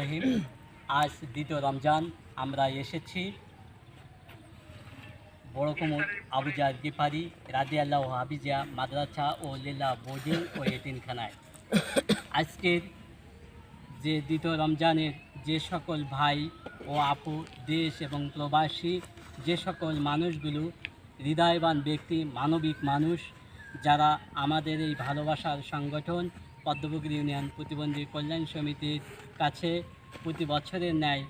রহিম। আজ দ্বিতীয় রমজান, আমরা এসেছি বড় কুমুর আবুজার গিফারি রাজি আল্লাহ হাবিজা মাদ্রাসা ও লীলা বোর্ডিং ও এতিমখানায় আজকের যে দ্বিতীয় রমজানের যে সকল ভাই ও আপু, দেশ এবং প্রবাসী, যে সকল মানুষগুলো হৃদয়বান ব্যক্তি, মানবিক মানুষ, যারা আমাদের এই ভালোবাসার সংগঠন পদ্মপুকুর ইউনিয়ন প্রতিবন্ধী কল্যাণ সমিতির কাছে প্রতি বছরের ন্যায়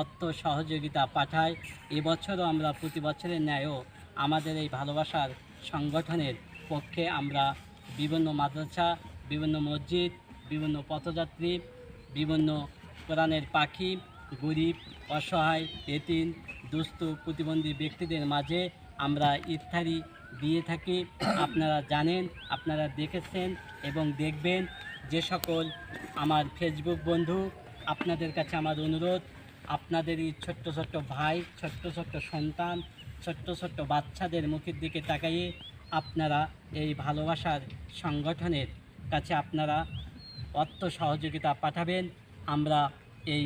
অর্থ সহযোগিতা পাঠায়। এবছরও আমরা প্রতি বছরের ন্যায়ও আমাদের এই ভালোবাসার সংগঠনের পক্ষে আমরা বিভিন্ন মাদ্রাসা, বিভিন্ন মসজিদ, বিভিন্ন পথযাত্রী, বিভিন্ন কোরআনের পাখি, গরিব, অসহায় এতিন দুস্থ প্রতিবন্ধী ব্যক্তিদের মাঝে আমরা ইফতারি দিয়ে থাকি। আপনারা জানেন, আপনারা দেখেছেন এবং দেখবেন যে সকল আমার ফেসবুক বন্ধু, আপনাদের কাছে আমার অনুরোধ আপনাদের এই ছোট্ট ছোট্ট ভাই, ছোট্ট ছোট্ট সন্তান, ছোট্ট ছোট্ট বাচ্চাদের মুখের দিকে তাকাইয়ে আপনারা এই ভালোবাসার সংগঠনের কাছে আপনারা অর্থ সহযোগিতা পাঠাবেন। আমরা এই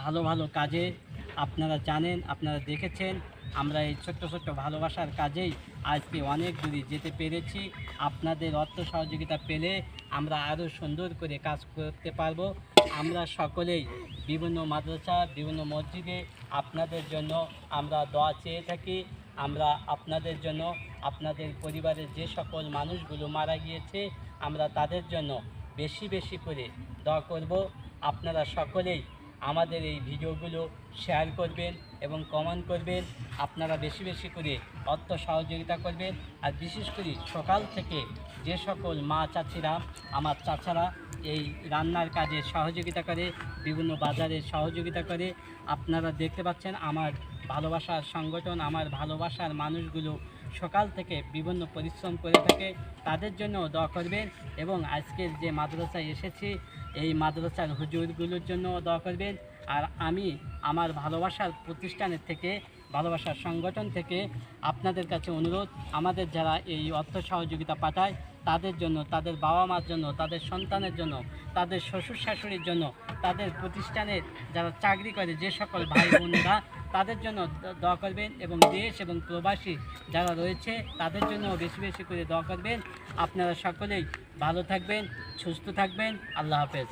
ভালো ভালো কাজে আপনারা জানেন, আপনারা দেখেছেন আমরা এই ছোট্ট ছোট্ট ভালোবাসার কাজেই আজকে অনেক দূরে যেতে পেরেছি। আপনাদের অর্থ সহযোগিতা পেলে আমরা আরও সুন্দর করে কাজ করতে পারব। আমরা সকলেই বিভিন্ন মাদ্রাসা, বিভিন্ন মসজিদে আপনাদের জন্য আমরা দোয়া চেয়ে থাকি। আমরা আপনাদের জন্য, আপনাদের পরিবারের যে সকল মানুষগুলো মারা গিয়েছে, আমরা তাদের জন্য বেশি বেশি করে দোয়া করব। আপনারা সকলেই আমাদের এই ভিডিওগুলো শেয়ার করবেন এবং কমেন্ট করবেন। আপনারা বেশি বেশি করে অর্থ সহযোগিতা করবেন। আর বিশেষ করে সকাল থেকে যে সকল মা চাচিরা, আমার চাচারা এই রান্নার কাজে সহযোগিতা করে, বিভিন্ন বাজারে সহযোগিতা করে, আপনারা দেখতে পাচ্ছেন আমার ভালোবাসার সংগঠন, আমার ভালোবাসার মানুষগুলো সকাল থেকে বিভিন্ন পরিশ্রম করে থাকে, তাদের জন্য দোয়া করবেন এবং আজকের যে মাদ্রাসায় এসেছি, এই মাদ্রাসার হুজুরগুলোর জন্য দোয়া করবেন। আর আমি আমার ভালোবাসার প্রতিষ্ঠানের থেকে, ভালোবাসার সংগঠন থেকে আপনাদের কাছে অনুরোধ, আমাদের যারা এই অর্থ সহযোগিতা পাঠায়, তাদের জন্য, তাদের বাবা মার জন্য, তাদের সন্তানের জন্য, তাদের শ্বশুর শাশুড়ির জন্য, তাদের প্রতিষ্ঠানের যারা চাকরি করে যে সকল ভাই বোনেরা তাদের জন্য দোয়া করবেন এবং দেশ এবং প্রবাসী যারা রয়েছে, তাদের জন্য বেশি বেশি করে দোয়া করবেন। আপনারা সকলেই ভালো থাকবেন, সুস্থ থাকবেন। আল্লাহ হাফেজ।